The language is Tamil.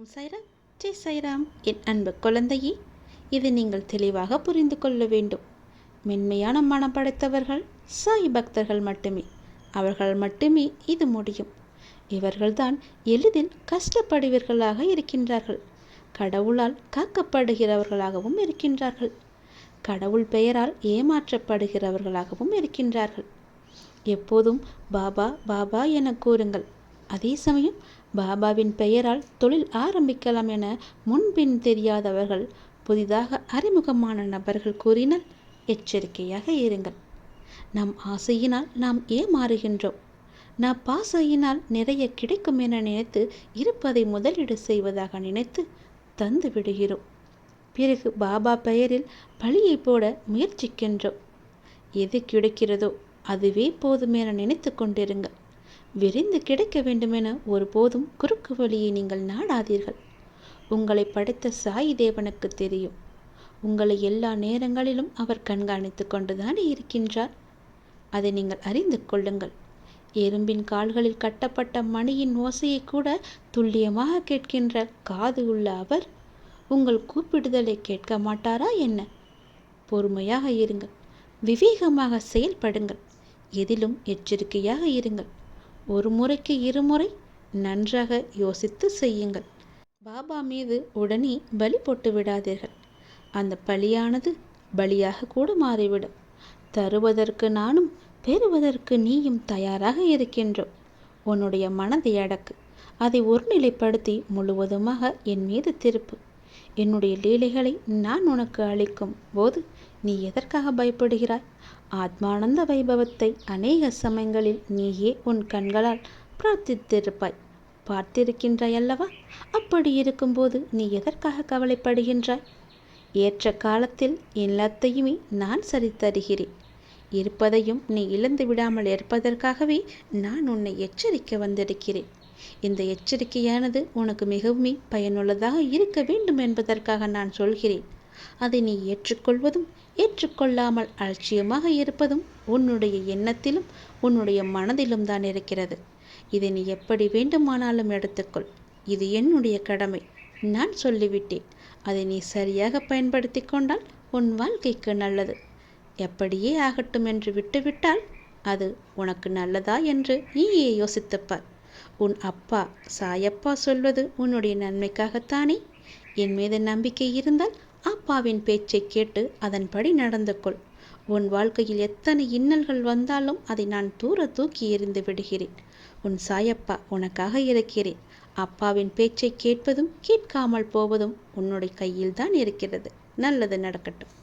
ஓம் சைராம். ஜெய் சைராம். என் அன்பு குழந்தையே இது நீங்கள் தெளிவாக புரிந்து கொள்ள வேண்டும். மென்மையான மனம் படைத்தவர்கள் சாய் பக்தர்கள் மட்டுமே. அவர்கள் மட்டுமே இது முடியும். இவர்கள்தான் எளிதில் கஷ்டப்படுவர்களாக இருக்கின்றார்கள். கடவுளால் காக்கப்படுகிறவர்களாகவும் இருக்கின்றார்கள். கடவுள் பெயரால் ஏமாற்றப்படுகிறவர்களாகவும் இருக்கின்றார்கள். எப்போதும் பாபா பாபா என கூறுங்கள். அதே சமயம் பாபாவின் பெயரால் தொழில் ஆரம்பிக்கலாம் என முன்பின் தெரியாதவர்கள் புதிதாக அறிமுகமான நபர்கள் கூறினால் எச்சரிக்கையாக இருங்கள். நம் ஆசையினால் நாம் ஏமாறுகின்றோம். நாம் பாசையினால் நிறைய கிடைக்கும் என நினைத்து இருப்பதை முதலீடு செய்வதாக நினைத்து தந்து விடுகிறோம். பிறகு பாபா பெயரில் பழியை போட முயற்சிக்கின்றோம். எது கிடைக்கிறதோ அதுவே போதுமென நினைத்து கொண்டிருங்கள். விரைந்து கிடைக்க வேண்டுமென ஒருபோதும் குறுக்கு வழியை நீங்கள் நாடாதீர்கள். உங்களை படைத்த சாய் தேவனுக்கு தெரியும். உங்களை எல்லா நேரங்களிலும் அவர் கண்காணித்து கொண்டுதானே இருக்கின்றார். அதை நீங்கள் அறிந்து கொள்ளுங்கள். எறும்பின் கால்களில் கட்டப்பட்ட மணியின் ஓசையை கூட துல்லியமாக கேட்கின்ற காது உள்ள அவர் உங்கள் கூப்பிடுதலை கேட்க மாட்டாரா என்ன? பொறுமையாக இருங்கள். விவேகமாக செயல்படுங்கள். எதிலும் எச்சரிக்கையாக இருங்கள். ஒரு முறைக்கு இருமுறை நன்றாக யோசித்து செய்யுங்கள். பாபா மீது உடனே பலி போட்டு விடாதீர்கள். அந்த பலியானது பலியாக கூட மாறிவிடும். தருவதற்கு நானும் பெறுவதற்கு நீயும் தயாராக இருக்கின்றோம். உன்னுடைய மனதை அடக்கு. அதை ஒருநிலைப்படுத்தி முழுவதுமாக என் மீது திருப்பு. என்னுடைய லீலைகளை நான் உனக்கு அளிக்கும் போது நீ எதற்காக பயப்படுகிறாய்? ஆத்மானந்த வைபவத்தை அநேக சமயங்களில் நீயே உன் கண்களால் பிரார்த்தித்திருப்பாய். பார்த்திருக்கின்றாய் அல்லவா? அப்படி இருக்கும்போது நீ எதற்காக கவலைப்படுகின்றாய்? ஏற்ற காலத்தில் எல்லாத்தையுமே நான் சரி தருகிறேன் இருப்பதையும் நீ இழந்து விடாமல் இருப்பதற்காகவே நான் உன்னை எச்சரிக்க வந்திருக்கிறேன். இந்த எச்சரிக்கையானது உனக்கு மிகவும் பயனுள்ளதாக இருக்க வேண்டும் என்பதற்காக நான் சொல்கிறேன். அதை நீ ஏற்றுக்கொள்வதும் ஏற்றுக்கொள்ளாமல் அலட்சியமாக இருப்பதும் உன்னுடைய எண்ணத்திலும் உன்னுடைய மனதிலும் தான் இருக்கிறது. இதை நீ எப்படி வேண்டுமானாலும் எடுத்துக்கொள். இது என்னுடைய கடமை. நான் சொல்லிவிட்டேன். அதை நீ சரியாக பயன்படுத்தி கொண்டால் உன் வாழ்க்கைக்கு நல்லது. எப்படியே ஆகட்டும் என்று விட்டுவிட்டால் அது உனக்கு நல்லதா என்று நீயே யோசித்துப்பார். உன் அப்பா சாயப்பா சொல்வது உன்னுடைய நன்மைக்காகத்தானே? என் மீது நம்பிக்கை இருந்தால் அப்பாவின் பேச்சை கேட்டு அதன்படி நடந்து கொள். உன் வாழ்க்கையில் எத்தனை இன்னல்கள் வந்தாலும் அதை நான் தூர தூக்கி எறிந்து விடுகிறேன். உன் சாயப்பா உனக்காக இருக்கிறேன். அப்பாவின் பேச்சை கேட்பதும் கேட்காமல் போவதும் உன்னுடைய கையில்தான் இருக்கிறது. நல்லது நடக்கட்டும்.